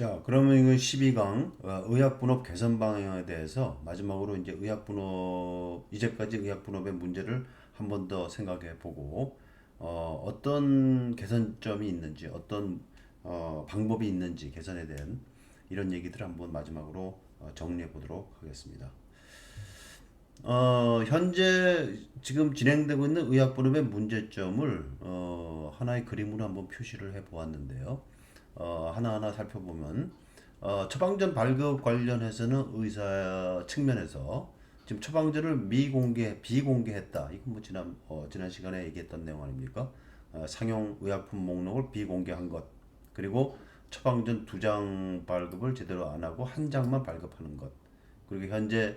자, 그러면 이거 12강 어, 의학분업 개선 방향에 대해서 마지막으로 이제 의학분업 이제까지 의학분업의 문제를 한 번 더 생각해 보고 어, 어떤 개선점이 있는지 어떤 어, 방법이 있는지 개선에 대한 이런 얘기들을 한번 마지막으로 어, 정리해 보도록 하겠습니다. 어, 현재 지금 진행되고 있는 의학분업의 문제점을 어, 하나의 그림으로 한번 표시를 해 보았는데요. 어, 하나하나 살펴보면 어, 처방전 발급 관련해서는 의사 측면에서 지금 처방전을 미공개, 비공개했다. 이건 뭐 지난 어, 지난 시간에 얘기했던 내용 아닙니까? 어, 상용 의약품 목록을 비공개한 것 그리고 처방전 두 장 발급을 제대로 안 하고 한 장만 발급하는 것 그리고 현재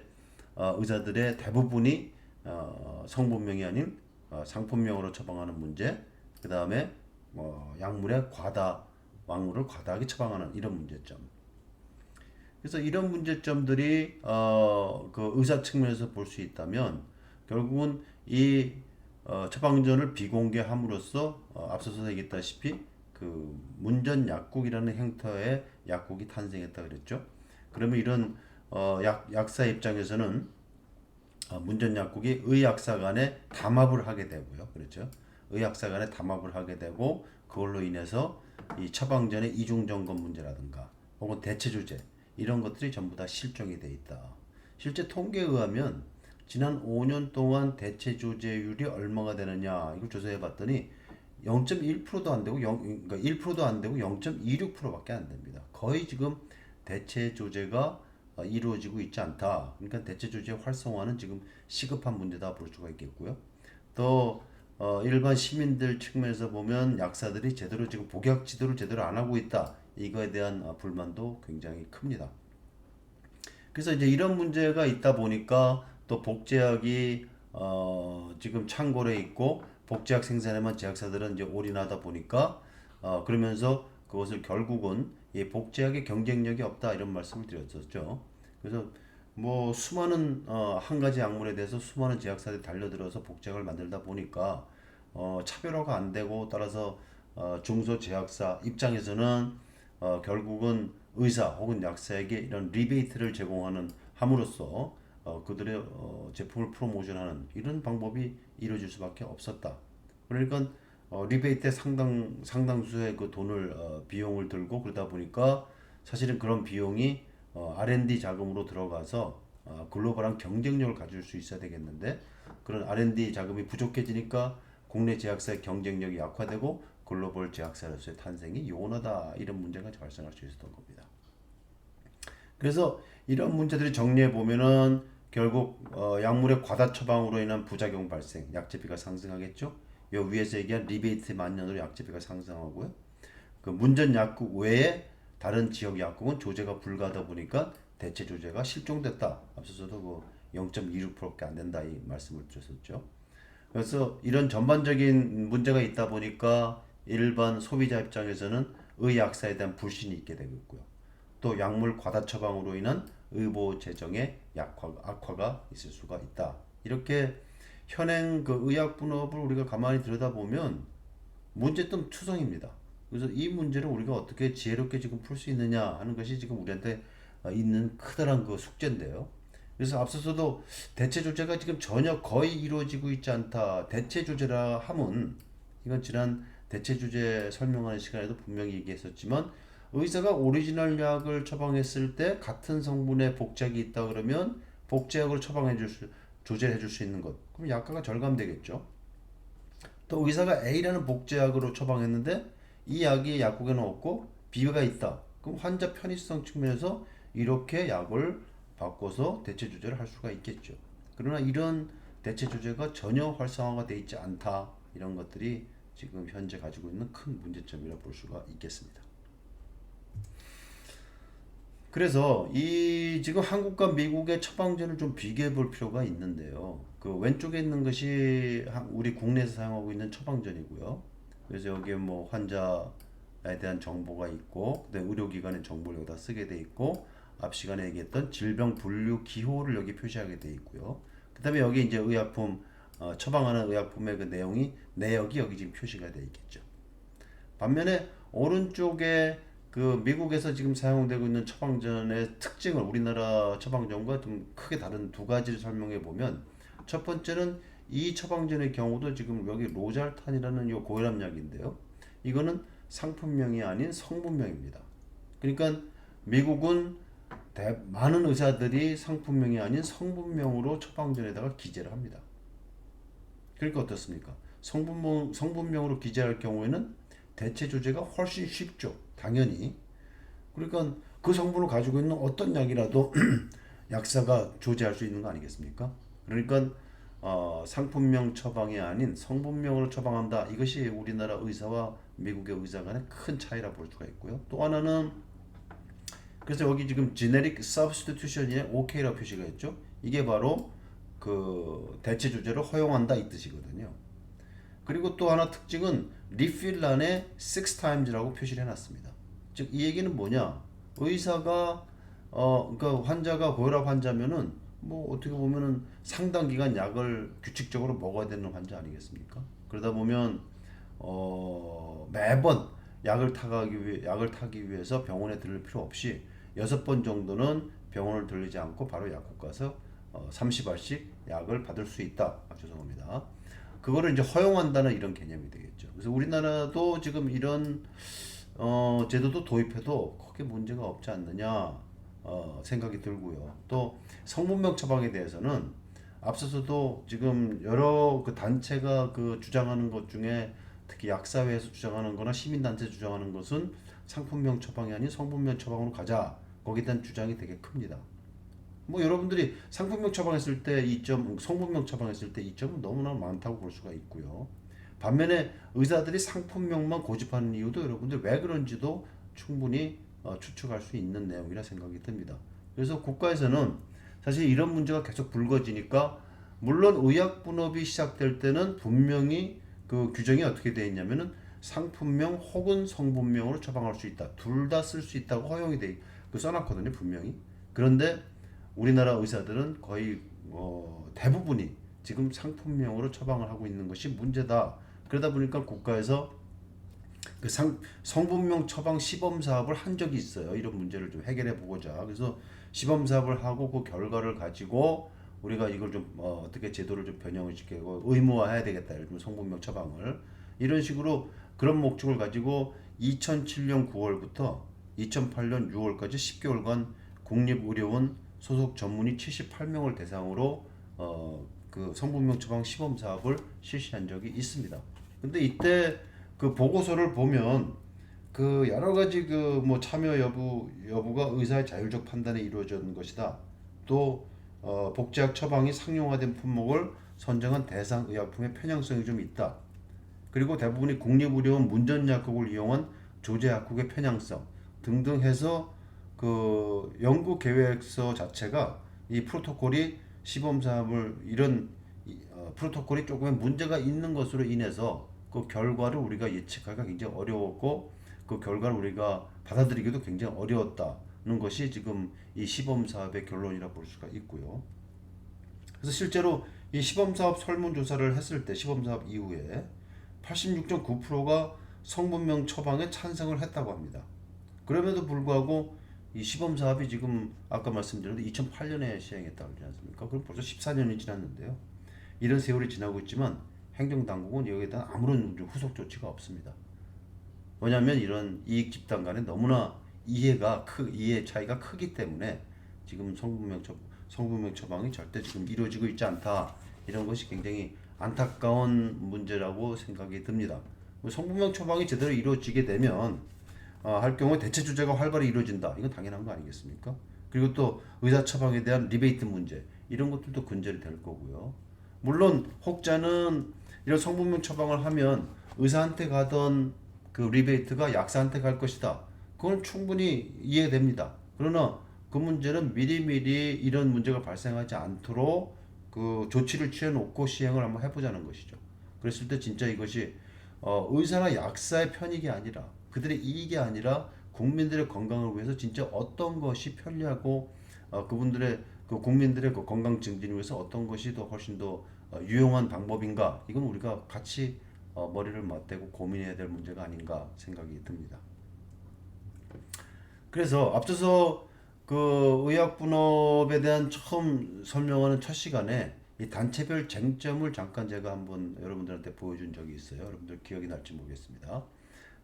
어, 의사들의 대부분이 어, 성분명이 아닌 어, 상품명으로 처방하는 문제, 그 다음에 어, 약물의 과다, 약물을 과다하게 처방하는 이런 문제점. 그래서 이런 문제점들이 어, 그 의사 측면에서 볼 수 있다면 결국은 이 어, 처방전을 비공개함으로써 어, 앞서서 얘기했다시피 그 문전 약국이라는 형태의 약국이 탄생했다 그랬죠. 그러면 이런 어, 약, 약사 입장에서는 어, 문전 약국이 의약사 간에 담합을 하게 되고요. 그렇죠. 의약사 간에 담합을 하게 되고 그걸로 인해서 이 처방전의 이중 점검 문제라든가 혹은 대체 조제 이런 것들이 전부 다 실종이 돼 있다. 실제 통계에 의하면 지난 5년 동안 대체 조제율이 얼마가 되느냐 이걸 조사해 봤더니 0.1%도 안 되고 0, 그러니까 1%도 안 되고 0.26%밖에 안 됩니다. 거의 지금 대체 조제가 어, 이루어지고 있지 않다. 그러니까 대체 조제 활성화는 지금 시급한 문제다 볼 수가 있겠고요. 또 어, 일반 시민들 측면에서 보면 약사들이 제대로 지금 복약 지도를 제대로 안 하고 있다. 이거에 대한 어, 불만도 굉장히 큽니다. 그래서 이제 이런 문제가 있다 보니까 또 복제약이 어, 지금 창고에 있고 복제약 생산에만 제약사들은 이제 올인하다 보니까 어, 그러면서 그것을 결국은 이 복제약의 경쟁력이 없다 이런 말씀을 드렸었죠. 그래서 뭐 수많은 어, 한 가지 약물에 대해서 수많은 제약사들이 달려들어서 복제약을 만들다 보니까 어, 차별화가 안 되고 따라서 어, 중소 제약사 입장에서는 어, 결국은 의사 혹은 약사에게 이런 리베이트를 제공하는 함으로써 어, 그들의 어, 제품을 프로모션하는 이런 방법이 이루어질 수밖에 없었다. 그러니까 어, 리베이트에 상당 상당수의 그 돈을 어, 비용을 들고 그러다 보니까 사실은 그런 비용이 어, R&D 자금으로 들어가서 어, 글로벌한 경쟁력을 가질 수 있어야 되겠는데 그런 R&D 자금이 부족해지니까 국내 제약사의 경쟁력이 약화되고 글로벌 제약사로서의 탄생이 요원하다 이런 문제가 발생할 수 있었던 겁니다. 그래서 이런 문제들이 정리해 보면은 결국 어, 약물의 과다 처방으로 인한 부작용 발생, 약제비가 상승하겠죠. 요 위에서 얘기한 리베이트 만년으로 약제비가 상승하고요. 그 문전 약국 외에 다른 지역 약국은 조제가 불가하다 보니까 대체 조제가 실종됐다. 앞서서도 그 0.26%밖에 안 된다 이 말씀을 드렸었죠. 그래서 이런 전반적인 문제가 있다 보니까 일반 소비자 입장에서는 의약사에 대한 불신이 있게 되겠고요. 또 약물 과다 처방으로 인한 의보 재정의 약화, 악화가 있을 수가 있다. 이렇게 현행 그 의학 분업을 우리가 가만히 들여다보면 문제점 투성입니다. 그래서 이 문제를 우리가 어떻게 지혜롭게 지금 풀 수 있느냐 하는 것이 지금 우리한테 어, 있는 커다란 그 숙제인데요. 그래서 앞서서도 대체 조제가 지금 전혀 거의 이루어지고 있지 않다. 대체 조제라 함은 이건 지난 대체 조제 설명하는 시간에도 분명히 얘기했었지만 의사가 오리지널 약을 처방했을 때 같은 성분의 복제약이 있다 그러면 복제약을 처방해 줄 수, 조제해 줄 수 있는 것. 그럼 약가가 절감되겠죠. 또 의사가 A라는 복제약으로 처방했는데 이 약이 약국에는 없고 B가 있다. 그럼 환자 편의성 측면에서 이렇게 약을 바꿔서 대체 조제를 할 수가 있겠죠. 그러나 이런 대체 조제가 전혀 활성화가 돼 있지 않다. 이런 것들이 지금 현재 가지고 있는 큰 문제점이라 볼 수가 있겠습니다. 그래서 이 지금 한국과 미국의 처방전을 좀 비교해 볼 필요가 있는데요. 그 왼쪽에 있는 것이 한- 우리 국내에서 사용하고 있는 처방전이고요. 그래서 여기에 뭐 환자에 대한 정보가 있고, 의료기관의 정보를 여기다 쓰게 돼 있고, 앞 시간에 얘기했던 질병 분류 기호를 여기 표시하게 돼 있고요. 그다음에 여기 이제 의약품 어, 처방하는 의약품의 그 내용이 내역이 여기 지금 표시가 돼 있겠죠. 반면에 오른쪽에 그 미국에서 지금 사용되고 있는 처방전의 특징을 우리나라 처방전과 좀 크게 다른 두 가지를 설명해 보면 첫 번째는 이 처방전의 경우도 지금 여기 로잘탄이라는 요 고혈압 약인데요. 이거는 상품명이 아닌 성분명입니다. 그러니까 미국은 대, 많은 의사들이 상품명이 아닌 성분명으로 처방전에다가 기재를 합니다. 그러니까 어떻습니까? 성분명, 성분명으로 기재할 경우에는 대체 조제가 훨씬 쉽죠. 당연히. 그러니까 그 성분을 가지고 있는 어떤 약이라도 약사가 조제할 수 있는 거 아니겠습니까? 그러니까 어, 상품명 처방이 아닌 성분명으로 처방한다. 이것이 우리나라 의사와 미국의 의사 간의 큰 차이라 볼 수가 있고요. 또 하나는 그래서 여기 지금 generic substitution에 OK라고 표시가 있죠. 이게 바로 그 대체 조제를 허용한다 이 뜻이거든요. 그리고 또 하나 특징은 리필란에 six times라고 표시를 해놨습니다. 즉 이 얘기는 뭐냐? 의사가 어 그러니까 환자가 고혈압 환자면은 뭐 어떻게 보면은 상당 기간 약을 규칙적으로 먹어야 되는 환자 아니겠습니까? 그러다 보면 어 매번 약을 타가기 위해 약을 타기 위해서 병원에 들를 필요 없이 여섯 번 정도는 병원을 들리지 않고 바로 약국 가서 어 30알씩 약을 받을 수 있다. 아, 죄송합니다. 그거를 이제 허용한다는 이런 개념이 되겠죠. 그래서 우리나라도 지금 이런 어, 제도도 도입해도 크게 문제가 없지 않느냐 어, 생각이 들고요. 또 성분명 처방에 대해서는 앞서서도 지금 여러 그 단체가 그 주장하는 것 중에 특히 약사회에서 주장하는 거나 시민단체 주장하는 것은 상품명 처방이 아닌 성분명 처방으로 가자. 거기에 대한 주장이 되게 큽니다. 뭐 여러분들이 상품명 처방했을 때 이점, 성분명 처방했을 때 이점은 너무나 많다고 볼 수가 있고요. 반면에 의사들이 상품명만 고집하는 이유도 여러분들 왜 그런지도 충분히 어, 추측할 수 있는 내용이라 생각이 듭니다. 그래서 국가에서는 사실 이런 문제가 계속 불거지니까 물론 의약 분업이 시작될 때는 분명히 그 규정이 어떻게 되어 있냐면은 상품명 혹은 성분명으로 처방할 수 있다. 둘 다 쓸 수 있다고 허용이 돼 그 써놨거든요 분명히. 그런데 우리나라 의사들은 거의 어, 대부분이 지금 상품명으로 처방을 하고 있는 것이 문제다. 그러다 보니까 국가에서 그 상, 성분명 처방 시범 사업을 한 적이 있어요. 이런 문제를 좀 해결해 보고자. 그래서 시범 사업을 하고 그 결과를 가지고 우리가 이걸 좀 어, 떻게 제도를 좀 변형을 시키고 의무화해야 되겠다. 들면 성분명 처방을 이런 식으로 그런 목적을 가지고 2007년 9월부터 2008년 6월까지 10개월간 국립의료원 소속 전문의 78명을 대상으로 어, 그 성분명 처방 시범 사업을 실시한 적이 있습니다. 근데 이때 그 보고서를 보면 그 여러 가지 그 뭐 참여 여부 여부가 의사의 자율적 판단에 이루어진 것이다. 또 어, 복제약 처방이 상용화된 품목을 선정한 대상 의약품의 편향성이 좀 있다. 그리고 대부분이 국립의료원 문전약국을 이용한 조제약국의 편향성 등등 해서 그 연구 계획서 자체가 이 프로토콜이 시범 사업을 이런 이, 어, 프로토콜이 조금의 문제가 있는 것으로 인해서 그 결과를 우리가 예측하기가 굉장히 어려웠고 그 결과를 우리가 받아들이기도 굉장히 어려웠다는 것이 지금 이 시범 사업의 결론이라 볼 수가 있고요. 그래서 실제로 이 시범 사업 설문 조사를 했을 때 시범 사업 이후에 86.9%가 성분명 처방에 찬성을 했다고 합니다. 그럼에도 불구하고 이 시범 사업이 지금 아까 말씀드린 2008년에 시행했다고 그러지 않습니까? 그럼 벌써 14년이 지났는데요. 이런 세월이 지나고 있지만 행정당국은 여기에 대한 아무런 후속 조치가 없습니다. 왜냐하면 이런 이익 집단 간에 너무나 이해가 크 이해 차이가 크기 때문에 지금 성분명 처 성분명 처방이 절대 지금 이루어지고 있지 않다 이런 것이 굉장히 안타까운 문제라고 생각이 듭니다. 성분명 처방이 제대로 이루어지게 되면 어, 할 경우 대체 주제가 활발히 이루어진다. 이건 당연한 거 아니겠습니까? 그리고 또 의사 처방에 대한 리베이트 문제 이런 것들도 근절이 될 거고요. 물론 혹자는 이런 성분명 처방을 하면 의사한테 가던 그 리베이트가 약사한테 갈 것이다. 그건 충분히 이해됩니다. 그러나 그 문제는 미리미리 이런 문제가 발생하지 않도록 그 조치를 취해 놓고 시행을 한번 해보자는 것이죠. 그랬을 때 진짜 이것이 어, 의사나 약사의 편익이 아니라 그들의 이익이 아니라 국민들의 건강을 위해서 진짜 어떤 것이 편리하고 어, 그분들의 그 국민들의 그 건강 증진을 위해서 어떤 것이 더 훨씬 더 어, 유용한 방법인가 이건 우리가 같이 어, 머리를 맞대고 고민해야 될 문제가 아닌가 생각이 듭니다. 그래서 앞서서 그 의약분업에 대한 처음 설명하는 첫 시간에 이 단체별 쟁점을 잠깐 제가 한번 여러분들한테 보여준 적이 있어요. 여러분들 기억이 날지 모르겠습니다.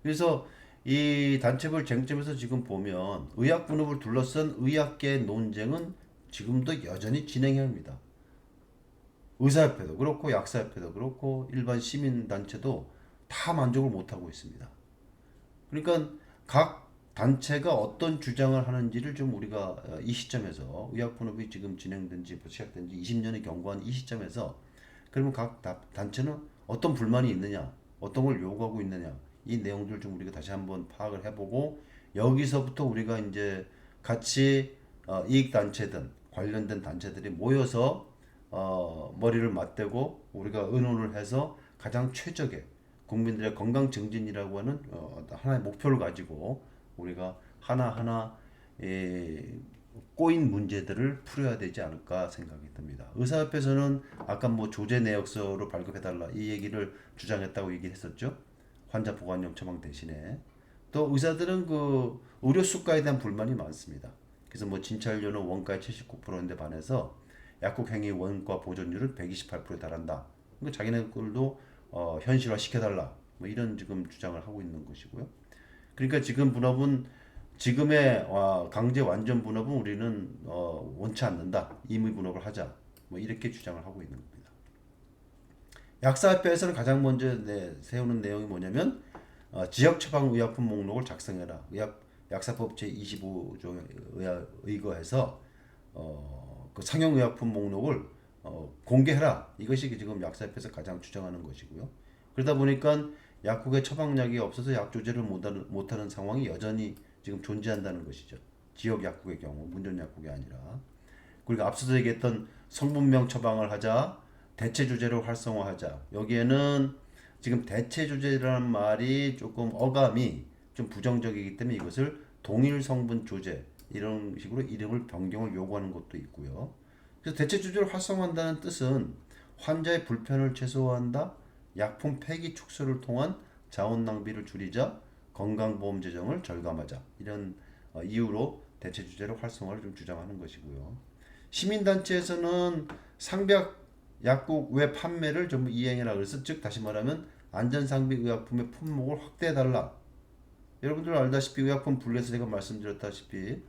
그래서 이 단체별 쟁점에서 지금 보면 의약 분업을 둘러싼 의학계 논쟁은 지금도 여전히 진행형입니다. 의사협회도 그렇고 약사협회도 그렇고 일반 시민단체도 다 만족을 못하고 있습니다. 그러니까 각 단체가 어떤 주장을 하는지를 좀 우리가 어, 이 시점에서 의학분업이 지금 진행된 지 시작된 지 20년이 경과한 이 시점에서 그러면 각 다- 단체는 어떤 불만이 있느냐 어떤 걸 요구하고 있느냐 이 내용들을 좀 우리가 다시 한번 파악을 해보고 여기서부터 우리가 이제 같이 어, 이익 단체든 관련된 단체들이 모여서 어, 머리를 맞대고 우리가 의논을 해서 가장 최적의 국민들의 건강 증진이라고 하는 어, 하나의 목표를 가지고 우리가 하나하나 에, 꼬인 문제들을 풀어야 되지 않을까 생각이 듭니다. 의사협회에서는 아까 뭐 조제 내역서로 발급해달라 이 얘기를 주장했다고 얘기했었죠. 환자 보관용 처방 대신에 또 의사들은 그 의료 수가에 대한 불만이 많습니다. 그래서 뭐 진찰료는 원가의 79%인데 반해서 약국 행위 원가 보존율은 128%에 달한다. 그러니까 자기네들도 어, 현실화 시켜달라. 뭐 이런 지금 주장을 하고 있는 것이고요. 그러니까 지금 분업은 지금의 어, 강제 완전 분업은 우리는 어, 원치 않는다. 임의 분업을 하자. 뭐 이렇게 주장을 하고 있는 겁니다. 약사협회에서는 가장 먼저 내, 세우는 내용이 뭐냐면 어, 지역 처방 의약품 목록을 작성해라. 의약 약사법 제 25조에 의하- 의거해서 어, 그 상용 의약품 목록을 어, 공개해라. 이것이 지금 약사협회에서 가장 주장하는 것이고요. 그러다 보니까 약국에 처방약이 없어서 약 조제를 못하는, 못하는 상황이 여전히 지금 존재한다는 것이죠. 지역 약국의 경우 문전 약국이 아니라 그리고 앞서서 얘기했던 성분명 처방을 하자 대체 주제를 활성화하자 여기에는 지금 대체 주제라는 말이 조금 어감이 좀 부정적이기 때문에 이것을 동일 성분 조제 이런 식으로 이름을 변경을 요구하는 것도 있고요. 그래서 대체 주제를 활성화한다는 뜻은 환자의 불편을 최소화한다, 약품 폐기 축소를 통한 자원 낭비를 줄이자, 건강보험 재정을 절감하자 이런 어, 이유로 대체 주제를 활성화를 좀 주장하는 것이고요. 시민단체에서는 상비약 약국 외 판매를 전부 이행해라 그래서 즉 다시 말하면 안전상비 의약품의 품목을 확대해달라. 여러분들 알다시피 의약품 분류에서 제가 말씀드렸다시피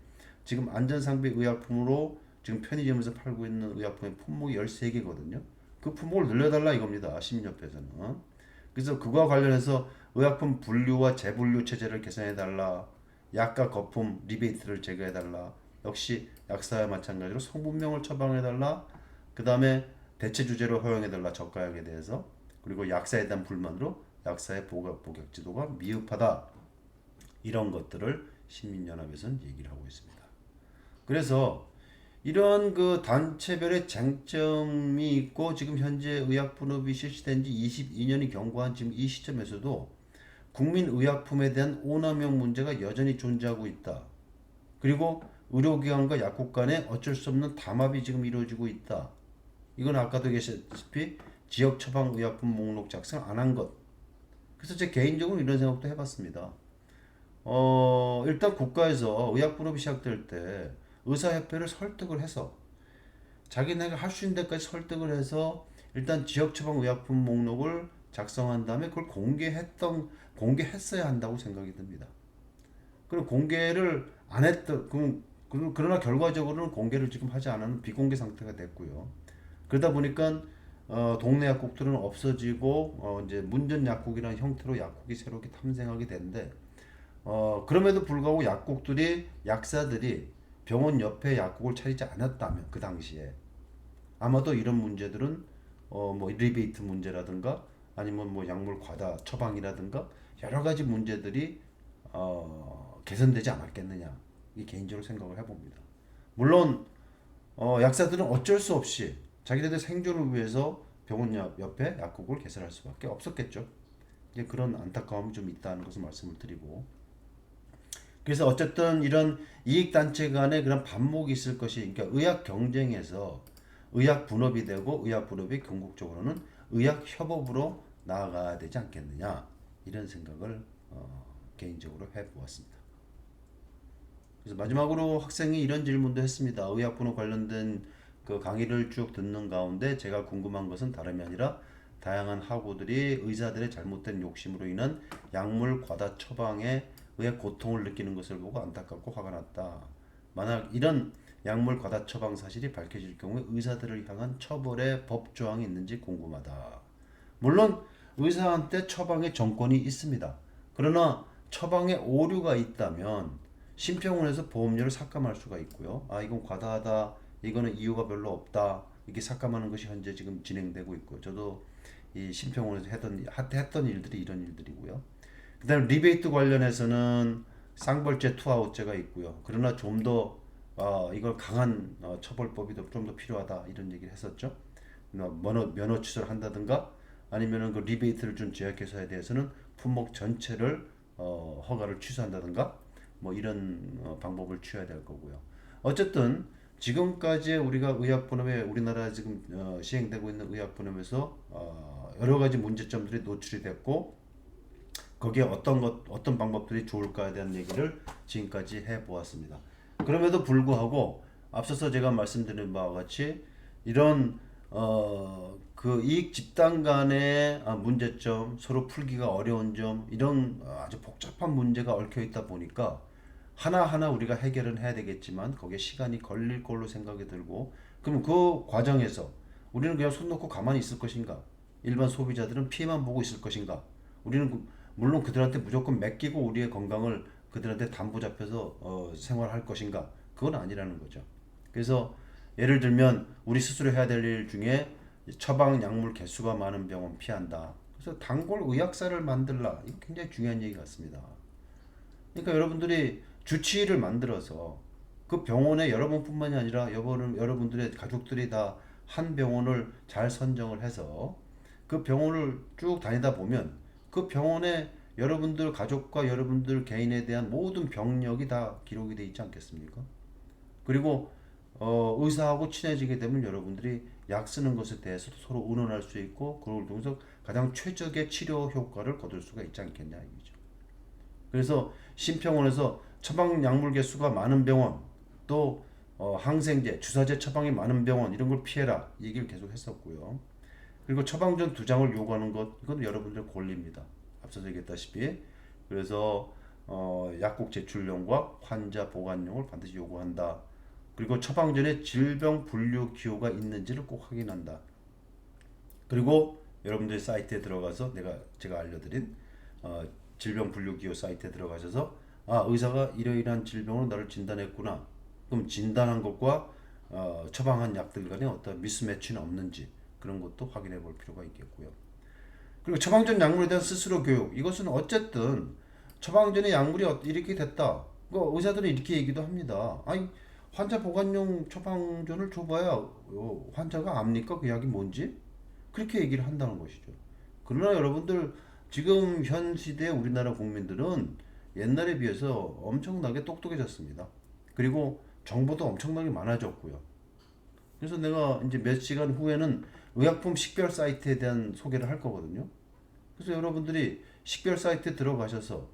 지금 안전상비 의약품으로 지금 편의점에서 팔고 있는 의약품의 품목이 13개거든요. 그 품목을 늘려달라 이겁니다. 시민협회에서는. 그래서 그거와 관련해서 의약품 분류와 재분류 체제를 개선해달라. 약과 거품 리베이트를 제거해달라. 역시 약사와 마찬가지로 성분명을 처방해달라. 그 다음에 대체 주제로 허용해달라 저가약에 대해서 그리고 약사에 대한 불만으로 약사의 보각 복약 지도가 미흡하다 이런 것들을 시민연합에서는 얘기를 하고 있습니다. 그래서 이런 그 단체별의 쟁점이 있고 지금 현재 의약분업이 실시된 지 22년이 경과한 지금 이 시점에서도 국민의약품에 대한 오남용 문제가 여전히 존재하고 있다. 그리고 의료기관과 약국 간에 어쩔 수 없는 담합이 지금 이루어지고 있다. 이건 아까도 계셨다시피 지역 처방 의약품 목록 작성 안 한 것. 그래서 제 개인적으로 이런 생각도 해봤습니다. 어, 일단 국가에서 의약분업이 시작될 때 의사협회를 설득을 해서 자기네가 할 수 있는 데까지 설득을 해서 일단 지역 처방 의약품 목록을 작성한 다음에 그걸 공개했던 공개했어야 한다고 생각이 듭니다. 그리고 공개를 안 했던 그- 그- 그러나 결과적으로는 공개를 지금 하지 않은 비공개 상태가 됐고요. 그러다 보니까 어, 동네 약국들은 없어지고 어, 이제 문전 약국이라는 형태로 약국이 새롭게 탐생하게 되는데 어, 그럼에도 불구하고 약국들이 약사들이 병원 옆에 약국을 차리지 않았다면 그 당시에 아마도 이런 문제들은 어, 뭐 리베이트 문제라든가 아니면 뭐 약물 과다 처방이라든가 여러 가지 문제들이 어, 개선되지 않았겠느냐 이 개인적으로 생각을 해봅니다. 물론 어, 약사들은 어쩔 수 없이 자기네들 생존을 위해서 병원 옆- 옆에 약국을 개설할 수밖에 없었겠죠. 이제 그런 안타까움이 좀 있다는 것을 말씀을 드리고 그래서 어쨌든 이런 이익 단체 간의 그런 반목이 있을 것이 그러니까 의학 경쟁에서 의학 분업이 되고 의학 분업이 궁극적으로는 의학 협업으로 나아가야 되지 않겠느냐 이런 생각을 어, 개인적으로 해보았습니다. 그래서 마지막으로 학생이 이런 질문도 했습니다. 의약분호 관련된 그 강의를 쭉 듣는 가운데 제가 궁금한 것은 다름이 아니라 다양한 학우들이 의사들의 잘못된 욕심으로 인한 약물 과다 처방에 의해 고통을 느끼는 것을 보고 안타깝고 화가 났다. 만약 이런 약물 과다 처방 사실이 밝혀질 경우에 의사들을 향한 처벌의 법 조항이 있는지 궁금하다. 물론 의사한테 처방의 정권이 있습니다. 그러나 처방에 오류가 있다면 심평원에서 보험료를 삭감할 수가 있고요. 아 이건 과다하다. 이거는 이유가 별로 없다. 이게 삭감하는 것이 현재 지금 진행되고 있고 저도 이 심평원에서 했던 했던 일들이 이런 일들이고요. 그다음 리베이트 관련해서는 쌍벌죄 투아웃죄가 있고요. 그러나 좀더 어, 이걸 강한 어, 처벌법이 좀 더 필요하다 이런 얘기를 했었죠. 뭐 면허 면허 취소를 한다든가 아니면은 그 리베이트를 준 제약회사에 대해서는 품목 전체를 어, 허가를 취소한다든가 뭐 이런 어, 방법을 취해야 될 거고요. 어쨌든 지금까지 우리가 의약분업에 우리나라 지금 어, 시행되고 있는 의약분업에서 어, 여러 가지 문제점들이 노출이 됐고 거기에 어떤 것 어떤 방법들이 좋을까에 대한 얘기를 지금까지 해 보았습니다. 그럼에도 불구하고 앞서서 제가 말씀드린 바와 같이 이런 어, 그 이익 집단 간의 아, 문제점, 서로 풀기가 어려운 점 이런 아주 복잡한 문제가 얽혀 있다 보니까 하나하나 우리가 해결은 해야 되겠지만 거기에 시간이 걸릴 걸로 생각이 들고 그럼 그 과정에서 우리는 그냥 손 놓고 가만히 있을 것인가? 일반 소비자들은 피해만 보고 있을 것인가? 우리는 그- 물론 그들한테 무조건 맡기고 우리의 건강을 그들한테 담보 잡혀서 어, 생활할 것인가? 그건 아니라는 거죠. 그래서 예를 들면 우리 스스로 해야 될 일 중에 처방 약물 개수가 많은 병원 피한다. 그래서 단골 의학사를 만들라. 이거 굉장히 중요한 얘기 같습니다. 그러니까 여러분들이 주치의를 만들어서 그 병원에 여러분뿐만이 아니라 여러분 여러분들의 가족들이 다 한 병원을 잘 선정을 해서 그 병원을 쭉 다니다 보면 그 병원에 여러분들 가족과 여러분들 개인에 대한 모든 병력이 다 기록이 돼 있지 않겠습니까? 그리고 어, 의사하고 친해지게 되면 여러분들이 약 쓰는 것에 대해서도 서로 의논할 수 있고 그걸 통해서 가장 최적의 치료 효과를 거둘 수가 있지 않겠냐 이거죠. 그래서 심평원에서 처방 약물 개수가 많은 병원 또 어, 항생제, 주사제 처방이 많은 병원 이런 걸 피해라 이 얘기를 계속 했었고요. 그리고 처방전 두 장을 요구하는 것 이건 여러분들 권리입니다. 앞서서 얘기했다시피 그래서 어, 약국 제출용과 환자 보관용을 반드시 요구한다. 그리고 처방전에 질병 분류 기호가 있는지를 꼭 확인한다. 그리고 여러분들이 사이트에 들어가서 내가 제가 알려드린 어, 질병 분류 기호 사이트에 들어가셔서 아 의사가 이러이러한 질병으로 나를 진단했구나. 그럼 진단한 것과 어, 처방한 약들 간에 어떤 미스매치는 없는지 그런 것도 확인해 볼 필요가 있겠고요. 그리고 처방전 약물에 대한 스스로 교육 이것은 어쨌든 처방전에 약물이 어- 이렇게 됐다. 그 의사들은 이렇게 얘기도 합니다. 아니 환자 보관용 처방전을 줘봐야 어, 환자가 압니까 그 약이 뭔지 그렇게 얘기를 한다는 것이죠. 그러나 여러분들 지금 현 시대 우리나라 국민들은 옛날에 비해서 엄청나게 똑똑해졌습니다. 그리고 정보도 엄청나게 많아졌고요. 그래서 내가 이제 몇 시간 후에는 의약품 식별 사이트에 대한 소개를 할 거거든요. 그래서 여러분들이 식별 사이트에 들어가셔서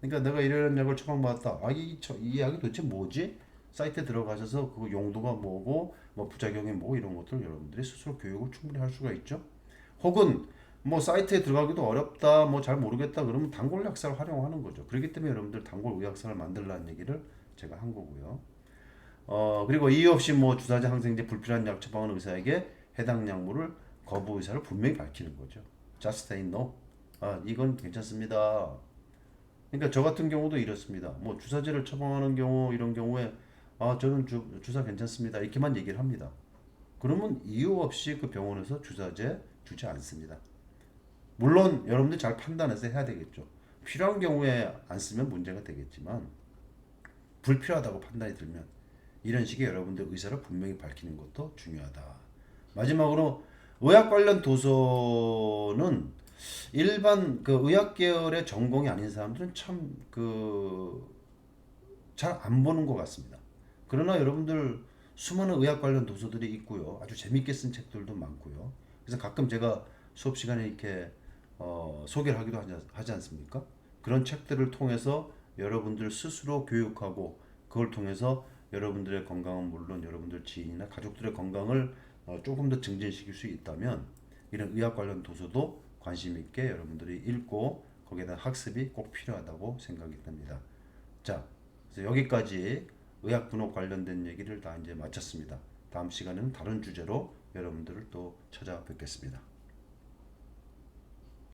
그러니까 내가 이런 약을 처방받았다. 아, 이, 저- 이 약이 도대체 뭐지? 사이트에 들어가셔서 그 용도가 뭐고 뭐 부작용이 뭐 이런 것들 여러분들이 스스로 교육을 충분히 할 수가 있죠. 혹은 뭐 사이트에 들어가기도 어렵다, 뭐 잘 모르겠다 그러면 단골 약사를 활용하는 거죠. 그렇기 때문에 여러분들 단골 의학사를 만들라는 얘기를 제가 한 거고요. 어 그리고 이유 없이 뭐 주사제, 항생제 불필요한 약 처방하는 의사에게 해당 약물을 거부 의사를 분명히 밝히는 거죠. Just no. 아 이건 괜찮습니다. 그러니까 저 같은 경우도 이렇습니다. 뭐 주사제를 처방하는 경우 이런 경우에 아 저는 주, 주사 괜찮습니다. 이렇게만 얘기를 합니다. 그러면 이유 없이 그 병원에서 주사제 주지 않습니다. 물론 여러분들 잘 판단해서 해야 되겠죠. 필요한 경우에 안 쓰면 문제가 되겠지만 불필요하다고 판단이 들면 이런 식의 여러분들 의사를 분명히 밝히는 것도 중요하다. 마지막으로 의학 관련 도서는 일반 그 의학 계열의 전공이 아닌 사람들은 참 그 잘 안 보는 것 같습니다. 그러나 여러분들 수많은 의학 관련 도서들이 있고요. 아주 재밌게 쓴 책들도 많고요. 그래서 가끔 제가 수업 시간에 이렇게 어, 소개를 하기도 하지, 하지 않습니까? 그런 책들을 통해서 여러분들 스스로 교육하고 그걸 통해서 여러분들의 건강은 물론 여러분들 지인이나 가족들의 건강을 어, 조금 더 증진시킬 수 있다면 이런 의학 관련 도서도 관심 있게 여러분들이 읽고 거기에 대한 학습이 꼭 필요하다고 생각이 듭니다. 자, 그래서 여기까지 의학 분업 관련된 얘기를 다 이제 마쳤습니다. 다음 시간에는 다른 주제로 여러분들을 또 찾아뵙겠습니다.